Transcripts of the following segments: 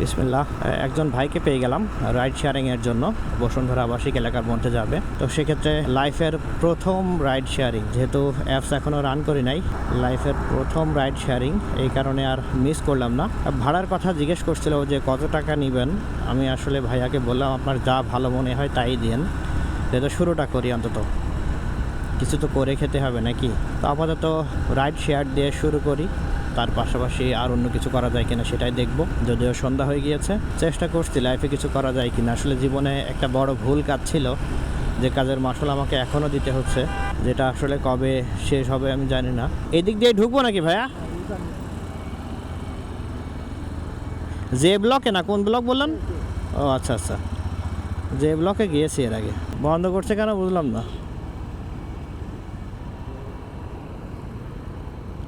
বিসমিল্লাহ। একজন ভাইকে পেয়ে গেলাম রাইড শেয়ারিংয়ের জন্য। বসুন্ধরা আবাসিক এলাকার মধ্যে যাবে। তো সেক্ষেত্রে লাইফের প্রথম রাইড শেয়ারিং, যেহেতু অ্যাপস এখনও রান করি নাই লাইফের প্রথম রাইড শেয়ারিং, এই কারণে আর মিস করলাম না। ভাড়ার কথা জিজ্ঞেস করছিল যে কত টাকা নেবেন? আমি আসলে ভাইয়াকে বললাম, আপনার যা ভালো মনে হয় তাই দিন যেহেতু শুরুটা করি অন্তত। কিছু তো করে খেতে হবে নাকি? তো আপাতত রাইড শেয়ার দিয়ে শুরু করি। তার পাশাপাশি আর অন্য কিছু করা যায় কিনা সেটাই দেখব। যদিও সন্ধ্যা হয়ে গিয়েছে, চেষ্টা করছি লাইফে কিছু করা যায় কিনা। আসলে জীবনে একটা বড় ভুল কাজ ছিল, যে কাজের মাসল আমাকে এখনও দিতে হচ্ছে, যেটা আসলে কবে শেষ হবে আমি জানি না। এদিক দিয়ে ঢুকবো নাকি ভাইয়া? যে ব্লকে না, কোন ব্লক বললেন? ও আচ্ছা আচ্ছা। যে ব্লকে গিয়েছি এর আগে। বন্ধ করছে কেন বুঝলাম না।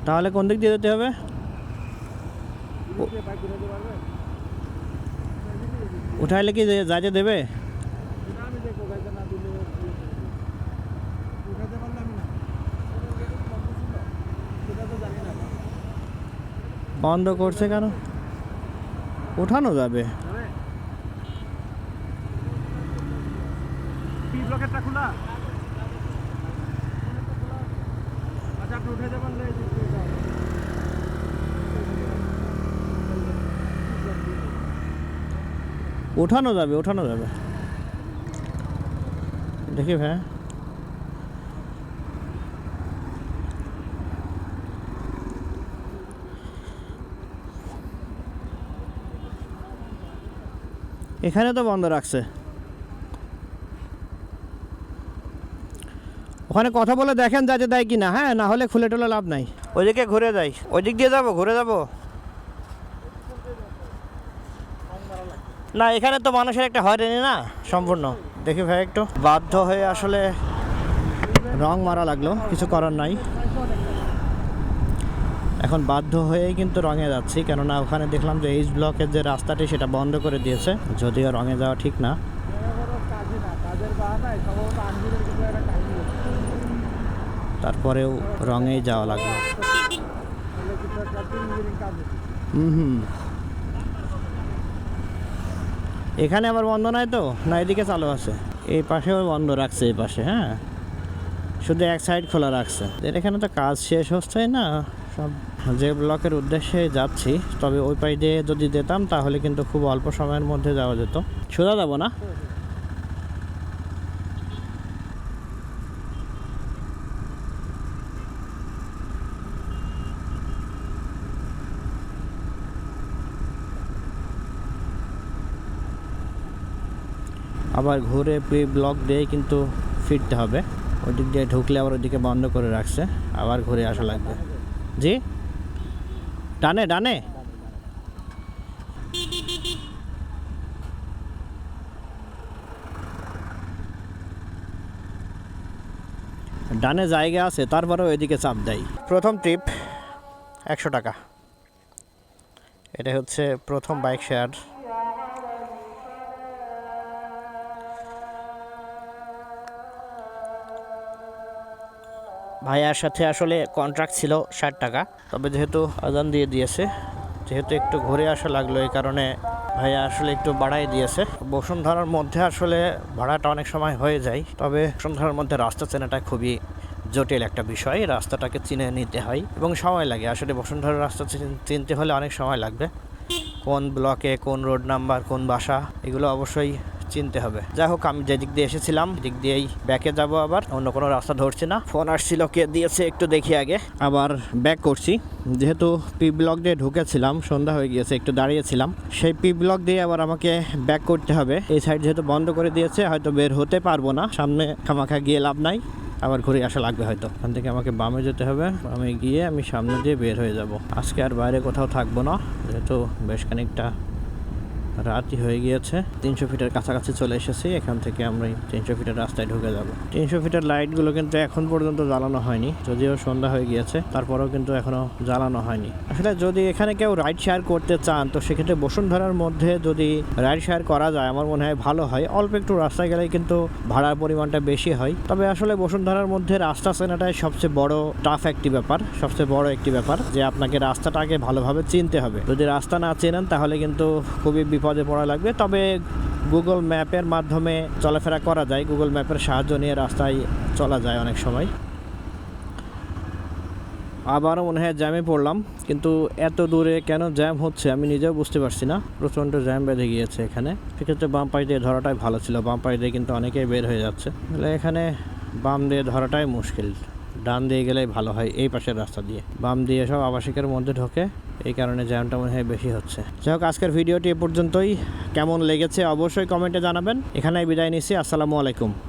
তাহলে কোন দিক দিয়ে যেতে হবে? উঠাইলে কি যাইতে দেবে? বন্ধ করছে কেন? উঠানো যাবে। খোলা আচ্ছা উঠে যাবেন না, এই দিক দিয়ে যাও। উঠানো যাবে উঠানো যাবে। দেখি ভাই। এখানে তো বন্ধ রাখছে। ওখানে কথা বলে দেখেন যাতে দেয় কি না হ্যাঁ না হলে খুলে টোলে লাভ নাই। ওইদিকে ঘুরে যাই। ওই দিক দিয়ে যাব ঘুরে যাব। না, এখানে তো মানুষের একটা হয়রানি না, সম্পূর্ণ। দেখি ভাই একটু। বাধ্য হয়ে আসলে রং মারা লাগল, কিছু করার নাই। এখন বাধ্য হয়েই কিন্তু রঙে যাচ্ছি, কেননা ওখানে দেখলাম যে এইচ ব্লকের যে রাস্তাটি, সেটা বন্ধ করে দিয়েছে। যদিও রঙে যাওয়া ঠিক না। তারপরেও রঙেই যাওয়া লাগল। হুম হুম। এখানে আবার বন্ধ নাই তো? না, এদিকে চালু আছে। এই পাশেও বন্ধ রাখছে এই পাশে হ্যাঁ? শুধু এক সাইড খোলা রাখছে। এর এখানে তো কাজ শেষ হচ্ছে না। সব যে ব্লকের উদ্দেশ্যে যাচ্ছি, তবে ওই পাই দিয়ে যদি যেতাম, তাহলে কিন্তু খুব অল্প সময়ের মধ্যে যাওয়া যেত। সোজা যাব না? আবার ঘুরে ব্লক দিয়ে কিন্তু ফিরতে হবে। ওই দিক দিয়ে ঢুকলে আবার ওইদিকে বন্ধ করে রাখছে। আবার ঘুরে আসা লাগবে। জি? ডানে ডানে। ডানে জায়গা আছে তারপরে ওইদিকে চাপ দেয়। প্রথম ট্রিপ একশো টাকা। এটা হচ্ছে প্রথম বাইক শেয়ার ভাইয়ার সাথে আসলে কন্ট্রাক্ট ছিল ষাট টাকা। তবে যেহেতু আজান দিয়ে দিয়েছে, যেহেতু একটু ঘুরে আসা লাগল, এই কারণে ভাইয়া আসলে একটু বাড়াই দিয়েছে। বসুন্ধরার মধ্যে আসলে ভাড়াটা অনেক সময় হয়ে যায়, তবে বসুন্ধরার মধ্যে রাস্তা চেনাটা খুবই জটিল একটা বিষয়। রাস্তাটাকে চিনে নিতে হয় এবং সময় লাগে। আসলে বসুন্ধরার রাস্তা চিনতে হলে অনেক সময় লাগবে। কোন ব্লকে কোন রোড নাম্বার, কোন বাসা, এগুলো অবশ্যই চিনতে হবে। যাই হোক, আমি যে দিক দিয়ে এসেছিলাম দিক দিয়েই ব্যাকে যাব আবার। অন্য কোনো রাস্তা ধরছি না। ফোন আসছিল কে দিয়েছে একটু দেখি আগে। আবার ব্যাক করছি। যেহেতু পি ব্লক দিয়ে ঢুকেছিলাম, সন্ধ্যা হয়ে গিয়েছে, একটু দাঁড়িয়েছিলাম। সেই পি ব্লক দিয়ে আবার আমাকে ব্যাক করতে হবে। এই সাইড যেহেতু বন্ধ করে দিয়েছে, হয়তো বের হতে পারব না। সামনে খামাখা গিয়ে লাভ নাই। আবার ঘুরে আসা লাগবে হয়তো। ওখান থেকে আমাকে বামে যেতে হবে। বামে গিয়ে আমি সামনে দিয়ে বের হয়ে যাব। আজকে আর বাইরে কোথাও থাকব না। যেহেতু বেশ খানিকটা রাতই হয়ে গিয়েছে। তিনশো ফিটের কাছাকাছি চলে এসেছি। এখান থেকে আমরা তিনশো ফিটের রাস্তায় ঢুকে যাব। তিনশো ফিটের লাইটগুলো কিন্তু এখন পর্যন্ত জ্বালানো হয়নি। যদিও সন্ধ্যা হয়ে গিয়েছে, তারপরেও কিন্তু এখনও জ্বালানো হয়নি। আসলে যদি এখানে কেউ রাইড শেয়ার করতে চান, তো সেক্ষেত্রে বসুন্ধরার মধ্যে যদি রাইড শেয়ার করা যায়, আমার মনে হয় ভালো হয়। অল্প একটু রাস্তায় গেলেই কিন্তু ভাড়ার পরিমাণটা বেশি হয়। তবে আসলে বসুন্ধরার মধ্যে রাস্তা চেনাটাই সবচেয়ে বড় টাফ একটি ব্যাপার, সবচেয়ে বড় একটি ব্যাপার যে আপনাকে রাস্তাটাকে ভালোভাবে চিনতে হবে। যদি রাস্তা না চেনেন, তাহলে কিন্তু খুবই বিপদে পড়া লাগবে। তবে গুগল ম্যাপের মাধ্যমে চলাফেরা করা যায়। গুগল ম্যাপের সাহায্য নিয়ে রাস্তায় চলা যায় অনেক সময়। আবারও মনে হয় জ্যামে পড়লাম, কিন্তু এত দূরে কেন জ্যাম হচ্ছে আমি নিজেও বুঝতে পারছি না। প্রচণ্ড জ্যাম বেঁধে গিয়েছে এখানে। সেক্ষেত্রে বাম পাশ দিয়ে ধরাটাই ভালো ছিল। বাম পাশ দিয়ে কিন্তু অনেকেই বের হয়ে যাচ্ছে। তাহলে এখানে বাম দিয়ে ধরাটাই মুশকিল। ডান দিয়ে গেলেই ভালো হয় এই পাশের রাস্তা দিয়ে। বাম দিয়ে সব আবাসিকের মধ্যে ঢোকে, এই কারণে জ্যামটা মনে হয় বেশি হচ্ছে। যাই হোক, আজকের ভিডিওটি এ পর্যন্তই। কেমন লেগেছে অবশ্যই কমেন্টে জানাবেন। এখানেই বিদায় নিচ্ছি। আসসালামু আলাইকুম।